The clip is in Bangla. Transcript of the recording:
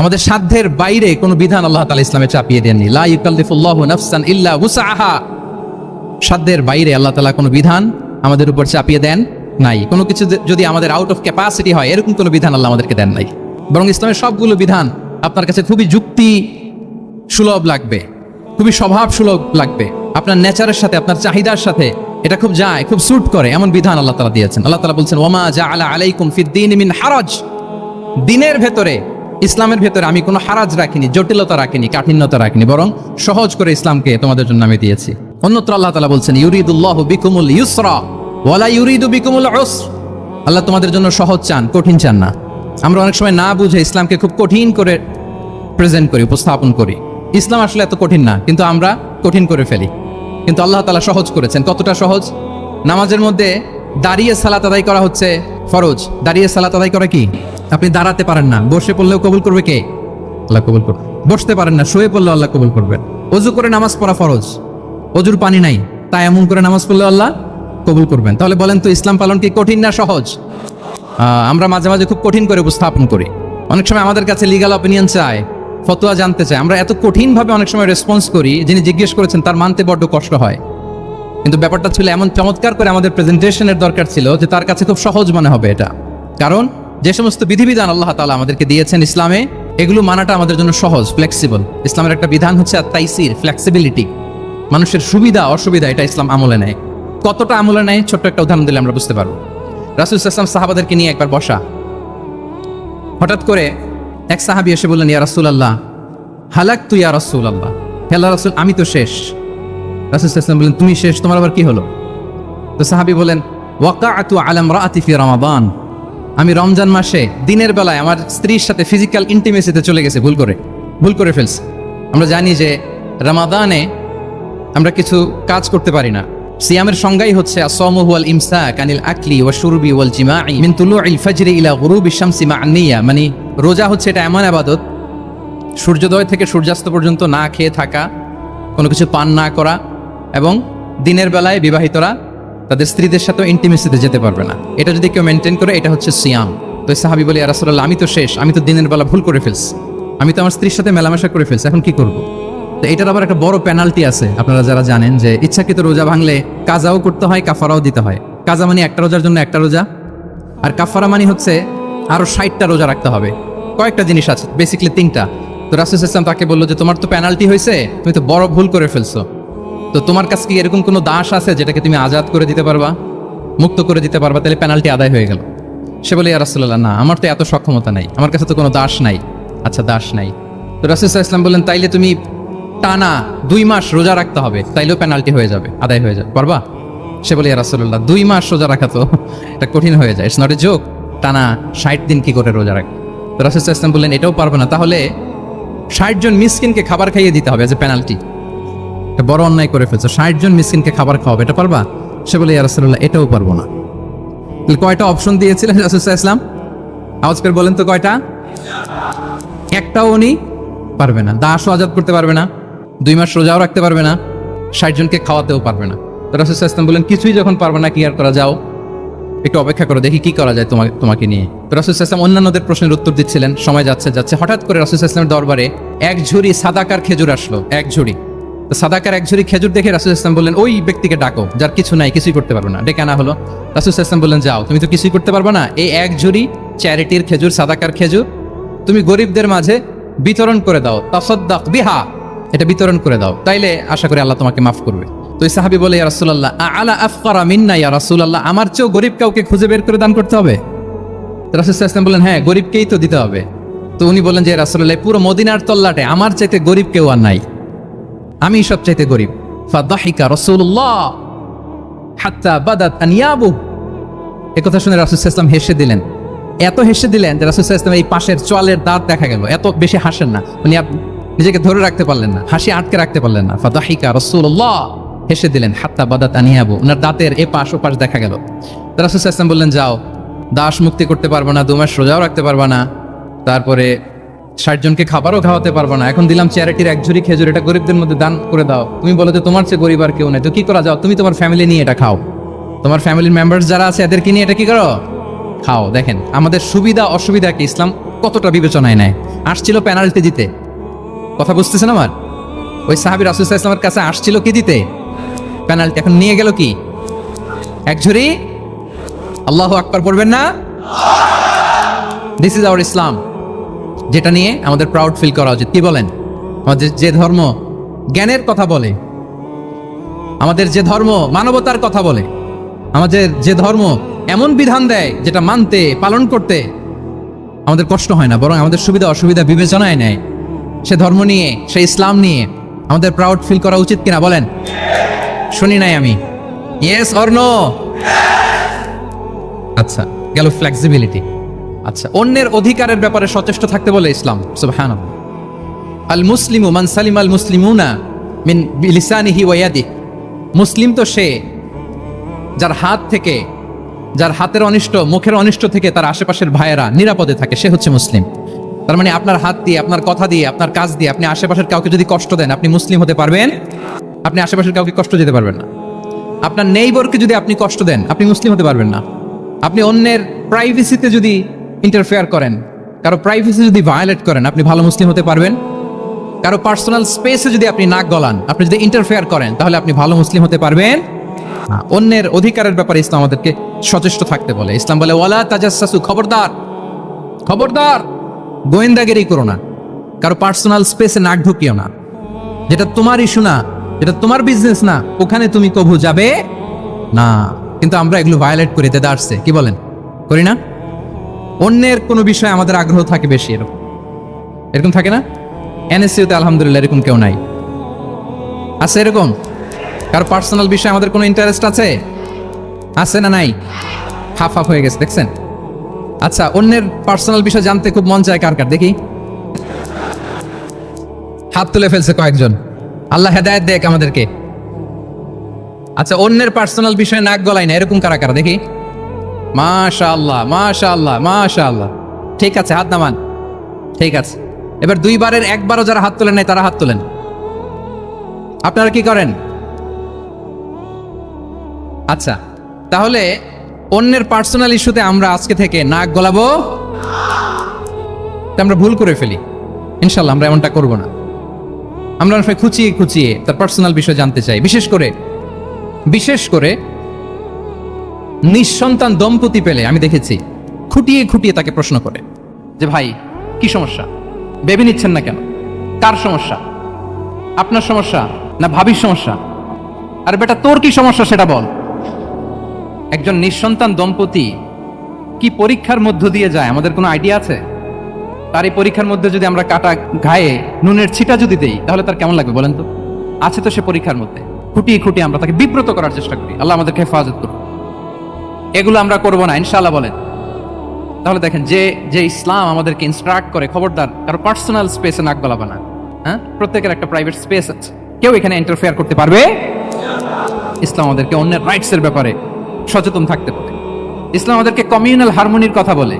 আমাদের সাধ্যের বাইরে কোনো বিধান আল্লাহ তালা ইসলামে চাপিয়ে দেননি। নাফসান ইল্লা উসাহা সাধ্যের বাইরে আল্লাহ তালা কোনো বিধান আমাদের উপর চাপিয়ে দেন নাই। কোনো কিছু যদি আমাদের আউট অফ ক্যাপাসিটি হয়, এরকম কোনো বিধান আল্লাহ আমাদেরকে দেন নাই। বরং ইসলামের সবগুলো বিধান আপনার কাছে খুবই যুক্তি সুলভ লাগবে, খুবই স্বভাব সুলভ লাগবে। আপনার নেচারের সাথে, আপনার চাহিদার সাথে এটা খুব যায়, খুব স্যুট করে, এমন বিধান আল্লাহ তালা দিয়েছেন। আল্লাহ তালা বলছেন ওমা জা আলা আলাইকুম ফিদ্দিন মিন হারজ। দিনের ভেতরে ইসলামের ভেতরে আমি কোনো হারাজ রাখিনি, জটিলতা রাখিনি, কাঠিন্যতা রাখিনি, বরং সহজ করে ইসলামকে তোমাদের জন্য আমি দিয়েছি। অন্যত্র আল্লাহ তালা বলছেন, ইউরিদুল্লাহ বিকুমুল ইউসরা ওয়ালা ইউরিদু বিকুমুল উসর। আল্লাহ তোমাদের জন্য সহজ চান, কঠিন চান না। আমরা অনেক সময় না বুঝে ইসলামকে খুব কঠিন করে প্রেজেন্ট করি, উপস্থাপন করি। ইসলাম আসলে এত কঠিন না, কিন্তু আমরা কঠিন করে ফেলি। কিন্তু আল্লাহ তালা সহজ করেছেন। কতটা সহজ? নামাজের মধ্যে দাঁড়িয়ে সালাত আদায় করা হচ্ছে ফরজ। দাঁড়িয়ে সালাত আদায় করা কি? আপনি দাঁড়াতে পারেন না। বসে পড়লেও কবুল করবে কে? আল্লাহ কবুল করবে বসতে পারেন না, শুয়ে পড়লেও আল্লাহ কবুল করবেন অজু করে নামাজ পড়া ফরজ। অজুর পানি নাই, তাই এমন করে নামাজ পড়লেও আল্লাহ কবুল করবেন। তাহলে বলেন তো, ইসলাম পালন কি কঠিন না সহজ? আমরা মাঝে মাঝে খুব কঠিন করে উপস্থাপন করি। অনেক সময় আমাদের কাছে লিগাল অপিনিয়ন চায়, ফতোয়া জানতে চায়। আমরা এত কঠিনভাবে অনেক সময় রেসপন্স করি, যিনি জিজ্ঞেস করেছেন, তার মানতে বড্ড কষ্ট হয়। কিন্তু ব্যাপারটা ছিল এমন চমৎকার করে আমাদের প্রেজেন্টেশনের দরকার ছিল যে তার কাছে খুব সহজ মনে হবে এটা। কারণ যে সমস্ত বিধিবিধান আল্লাহ তালা আমাদেরকে দিয়েছেন ইসলামে, এগুলো মানাটা আমাদের জন্য সহজ ফ্লেক্সিবল ইসলামের একটা বিধান হচ্ছে তাইসির ফ্লেক্সিবিলিটি মানুষের সুবিধা, অসুবিধা, এটা ইসলাম আমলে নেয়। কতটা আমলে নেয়? ছোট্ট একটা উদাহরণ দিলে আমরা বুঝতে পারব। রাসুল ইসলাম সাহাবাদেরকে নিয়ে একবার বসা। হঠাৎ করে এক সাহাবি এসে বললেন, ইয়া রাসুল আল্লাহ হালাক তু ইয়া রাসুল আল্লাহ হেল্লা রাসুল, আমি তো শেষ। রাসুল ইসলাম বললেন, তুমি শেষ, তোমার আবার কি হলো? তো সাহাবি বলেন ওয়াকা আতু আলম রাতি ফি রমাদান। আমি রমজান মাসে দিনের বেলায় আমার স্ত্রীর সাথে ফিজিক্যাল ইন্টিমেসিতে চলে গেছে, ভুল করে ভুল করে ফেলছে। আমরা জানি যে রমাদানে আমরা কিছু কাজ করতে পারি না। সিয়ামের সংজ্ঞাই হচ্ছে আসমু ওয়াল ইমসাক আনিল আকলি ওয়া শুরবি ওয়াল জিমাই মিন তুলু তুলুইল ফাজরি ইলা গুরুবি শামসি মা নিয়া মানে রোজা হচ্ছে এটা এমন আবাদত, সূর্যোদয় থেকে সূর্যাস্ত পর্যন্ত না খেয়ে থাকা, কোনো কিছু পান না করা, এবং দিনের বেলায় বিবাহিতরা তাদের স্ত্রীদের সাথেও ইন্টিমেসিতে যেতে পারবে না। এটা যদি কেউ মেনটেন করে, এটা হচ্ছে সিয়াম। তো সাহাবি বলি রাসুল্লাহ আমি তো শেষ, আমি তো দিনের বেলা ভুল করে ফেলছি। আমি তো আমার স্ত্রীর সাথে মেলামেশা করে ফেলছি, এখন কি করব? তো এটার আবার একটা বড় পেনাল্টি আছে। আপনারা যারা জানেন যে ইচ্ছাকৃত রোজা ভাঙলে কাজাও করতে হয়, কাফারাও দিতে হয়। কাজা মানে একটা রোজার জন্য একটা রোজা। আর কাফারা মানে হচ্ছে আরও ষাটটা রোজা রাখতে হবে। কয়েকটা জিনিস আছে বেসিক্যালি তিনটা। তো রাসুল ইসলাম তাকে বলল যে, তোমার তো পেনাল্টি হয়েছে, তুমি তো বড় ভুল করে ফেলছো। তো তোমার কাছে কি এরকম কোনো দাস আছে যেটাকে তুমি আজাদ করে দিতে পারবা? মুক্ত করে দিতে পারবা, তাহলে পেনাল্টি আদায় হয়ে গেল। সে বলে, ইয়া রাসুল্লাহ না, আমার তো এত সক্ষমতা নাই। আমার কাছে তো কোনো দাস নাই। আচ্ছা দাস নাই। তো রাসুল ইসলাম বললেন, তাইলে তুমি টানা দুই মাস রোজা রাখতে হবে, তাইলেও পেনাল্টি হয়ে যাবে, আদায় হয়ে যাবে। পারবা? সে বলে, ইয়া রাসুল্লাহ দুই মাস রোজা রাখা তো, এটা কঠিন হয়ে যায় ইটস নট এ জোক টানা ষাট দিন কি করে রোজা রাখবে? তো রাসুল ইসলাম বললেন, এটাও পারবে না, তাহলে ষাট জন মিসকিনকে খাবার খাইয়ে দিতে হবে এজ এ পেনাল্টি এটা বড় অন্যায় করে ফেলছো। ষাট জন মিসকিনকে খাবার খাওয়াবে, এটা পারবা? সে বলে, ইয়া রাসুল্লাহ এটাও পারব না। কয়টা অপশন দিয়েছিলেন রাসুল ইসলাম আওয়াজ করে বলেন তো কয়টা? একটাও উনি পারবে না। দাসও আজাদ করতে পারবে না, দুই মাস রোজাও রাখতে পারবে না, ষাট জনকে খাওয়াতেও পারবে না। তো রাসুল ইসলাম বললেন কিছুই যখন পারবে না, কি আর করা যাও? একটু অপেক্ষা করো, দেখি কি করা যায় তোমাকে তোমাকে নিয়ে। তো রাসুল ইসলাম অন্যান্যদের প্রশ্নের উত্তর দিচ্ছিলেন, সময় যাচ্ছে যাচ্ছে। হঠাৎ করে রাসুল ইসলামের দরবারে এক ঝুড়ি সাদাকার খেজুর আসলো, এক ঝুড়ি। সাদাকার এক ঝুড়ি খেজুর দেখে রাসুল ইসলাম বললেন, ওই ব্যক্তিকে ডাকো, যার কিছু নাই, কিছুই করতে পারবে না। ডেকে আনা হলো। রাসুল ইসলাম বললেন, যাও, তুমি তো কিছুই করতে পারবে না। এই এক ঝুড়ি চ্যারিটির খেজুর, সাদাকার খেজুর, তুমি গরিবদের মাঝে বিতরণ করে দাও। তাসদ্দাক বিহা, এটা বিতরণ করে দাও। তাইলে আশা করি আল্লাহ তোমাকে মাফ করবে। তো এই সাহাবি বলে, ইয়া রাসূলুল্লাহ আলা আফকারা মিন্না ইয়া রাসূলুল্লাহ, আমার চেয়েও গরিব কাউকে খুঁজে বের করে দান করতে হবে? রাসূল সাল্লাল্লাহু বললেন হ্যাঁ গরিবকেই তো দিতে হবে। তো উনি বললেন যে রাসূলুল্লাহ পুরো মদিনার তল্লাটে আমার চাইতে গরিব কেউ আর নাই। আমি সব চাইতে গরিব। ফাদাহিকা রাসূলুল্লাহ, হাত্তা বাদাত আনিয়াবু। এ কথা শুনে রাসূল ওয়াসাল্লাম হেসে দিলেন। এত হেসে দিলেন যে রাসূল ওয়াসাল্লাম এই পাশের চোয়ালের দাঁত দেখা গেল। এত বেশি হাসেন না। উনি নিজেকে ধরে রাখতে পারলেন না, হাসি আটকে রাখতে পারলেন না। ফাদাহিকা রাসূলুল্লাহ, হেসে দিলেন, হাত্তা বাদাত আনিয়াবু। ওনার দাঁতের এ পাশ ও পাশ দেখা গেল। রাসূল ওয়াসাল্লাম বললেন, যাও, দাস মুক্তি করতে পারব না দু মাস রোজাও রাখতে পারবা না। তারপরে ষাট জনকে খাবারও খাওয়াতে পারব না। এখন দিলাম চ্যারিটির এক ঝুড়ি খেজুর, এটা গরিবদের মধ্যে দান করে দাও। তুমি বলো যে তোমার চেয়ে গরিব আর কেউ নেই। তো কি করা যাও? তুমি তোমার ফ্যামিলি নিয়ে এটা খাও। তোমার ফ্যামিলির মেম্বার্স যারা আছে, এদেরকে নিয়ে এটা কি করো? খাও। দেখেন, আমাদের সুবিধা অসুবিধাকে ইসলাম কতটা বিবেচনায় নেয়? আসছিল পেনাল্টি দিতে। কথা বুঝতেছেন আমার? ওই সাহাবি রাসুল ইসলামের কাছে আসছিল কি দিতে? পেনাল্টি এখন নিয়ে গেল কি? এক ঝুড়ি? আল্লাহ আকবার পড়বেন না? দিস ইজ আওয়ার ইসলাম যেটা নিয়ে আমাদের প্রাউড ফিল করা উচিত। কি বলেন? আমাদের যে ধর্ম জ্ঞানের কথা বলে, আমাদের যে ধর্ম মানবতার কথা বলে, আমাদের যে ধর্ম এমন বিধান দেয় যেটা মানতে, পালন করতে আমাদের কষ্ট হয় না, বরং আমাদের সুবিধা অসুবিধা বিবেচনায় নেয়। সে ধর্ম নিয়ে, সে ইসলাম নিয়ে আমাদের প্রাউড ফিল করা উচিত কিনা বলেন? শুনি নাই আমি। ইয়েস অর নো আচ্ছা গেল ফ্লেক্সিবিলিটি আচ্ছা অন্যের অধিকারের ব্যাপারে সচেষ্ট থাকতে বলে ইসলাম সুবহান আল মুসলিমু মান সালিম আল মুসলিমুনা মিন বিলিসানিহি ওয়াদি মুসলিম তো সে যার হাত থেকে, যার হাতের অনিষ্ট, মুখের অনিষ্ট থেকে তার আশেপাশের ভাইয়েরা নিরাপদে থাকে, সে হচ্ছে মুসলিম। তার মানে আপনার হাত দিয়ে, আপনার কথা দিয়ে, আপনার কাজ দিয়ে, আপনি আশেপাশের কাউকে যদি কষ্ট দেন, আপনি মুসলিম হতে পারবেন, আপনি আশেপাশের কাউকে কষ্ট দিতে পারবেন না। আপনার নেইবরকে যদি আপনি কষ্ট দেন, আপনি মুসলিম হতে পারবেন না। আপনি অন্যের প্রাইভেসিতে যদি ইন্টারফেয়ার করেন। কারও প্রাইভেসি যদি ভায়োলেট করেন, আপনি ভালো মুসলিম হতে পারবেন। কারও পার্সোনাল স্পেসে যদি আপনি নাক গলান, আপনি যদি ইন্টারফেয়ার করেন, তাহলে আপনি ভালো মুসলিম হতে পারবেন। অন্যের অধিকারের ব্যাপারে ইসলাম আমাদেরকে সচেষ্ট থাকতে বলে। ইসলাম বলে, ওয়ালা তাজাসসু খবরদার খবরদার, গোয়েন্দাগিরি করো না। কারও পার্সোনাল স্পেসে নাক ঢুকিও না। যেটা তোমার ইস্যু না, যেটা তোমার বিজনেস না, ওখানে তুমি কভু যাবে না। কিন্তু আমরা এগুলো ভায়োলেট করি দেদারসে কি বলেন? করি না? অন্যের কোনো বিষয়ে আমাদের আগ্রহ থাকে বেশি এরকম। এরকম থাকে না? এনএসসিউতে আলহামদুলিল্লাহ এরকম কেউ নাই। আছে এরকম? কারও পার্সোনাল বিষয়ে আমাদের কোনো ইন্টারেস্ট আছে? আছে না নাই? হাফ হাফ হয়ে গেছে, দেখছেন? আচ্ছা অন্যের পার্সোনাল বিষয় জানতে খুব মন চায় কার কার? দেখি। হাত তুলে ফেলছে কয়েকজন। আল্লাহ হেদায়ত দেখ আমাদেরকে। আচ্ছা অন্যের পার্সোনাল বিষয়ে নাক গলায় না, এরকম কারা কারা? দেখি। মাশা আল্লাহ মাশা আল্লাহ ঠিক আছে, হাত নামান। ঠিক আছে। এবার দুইবারের, একবারও যারা হাত তোলেন নাই, তারা হাত তোলেন। আপনারা কি করেন? আচ্ছা তাহলে অন্যের পার্সোনাল ইস্যুতে আমরা আজকে থেকে নাক গলাবো। আমরা ভুল করে ফেলি। ইনশাল্লাহ আমরা এমনটা করব না। আমরা অনেক খুঁচিয়ে খুঁচিয়ে তার পার্সোনাল বিষয় জানতে চাই। বিশেষ করে বিশেষ করে নিঃসন্তান দম্পতি পেলে, আমি দেখেছি, খুঁটিয়ে খুঁটিয়ে তাকে প্রশ্ন করে যে, ভাই, কি সমস্যা? বেবি নিচ্ছেন না কেন? কার সমস্যা? আপনার সমস্যা না ভাবির সমস্যা? আর বেটা, তোর কি সমস্যা সেটা বল? একজন নিঃসন্তান দম্পতি কি পরীক্ষার মধ্য দিয়ে যায়? আমাদের কোনো আইডিয়া আছে? তার এই পরীক্ষার মধ্যে যদি আমরা কাটা ঘায়ে নুনের ছিটা যদি দেই, তাহলে তার কেমন লাগবে বলেন তো? আছে তো সে পরীক্ষার মধ্যে। খুঁটিয়ে খুঁটিয়ে আমরা তাকে বিব্রত করার চেষ্টা করি। আল্লাহ আমাদেরকে হেফাজত করুন এগুলো আমরা করব না ইনশাল্লাহ বলেন। তাহলে দেখেন, যে যে ইসলাম আমাদেরকে ইনস্ট্রাক্ট করে, খবরদার, কারও পার্সোনাল স্পেসে নাক গলাবে না হ্যাঁ? প্রত্যেকের একটা প্রাইভেট স্পেস আছে। কেউ এখানে ইন্টারফেয়ার করতে পারবে? ইসলাম আমাদেরকে অন্যের রাইটসের ব্যাপারে সচেতন থাকতে পারে। ইসলাম আমাদেরকে কমিউনাল হারমোনির কথা বলে।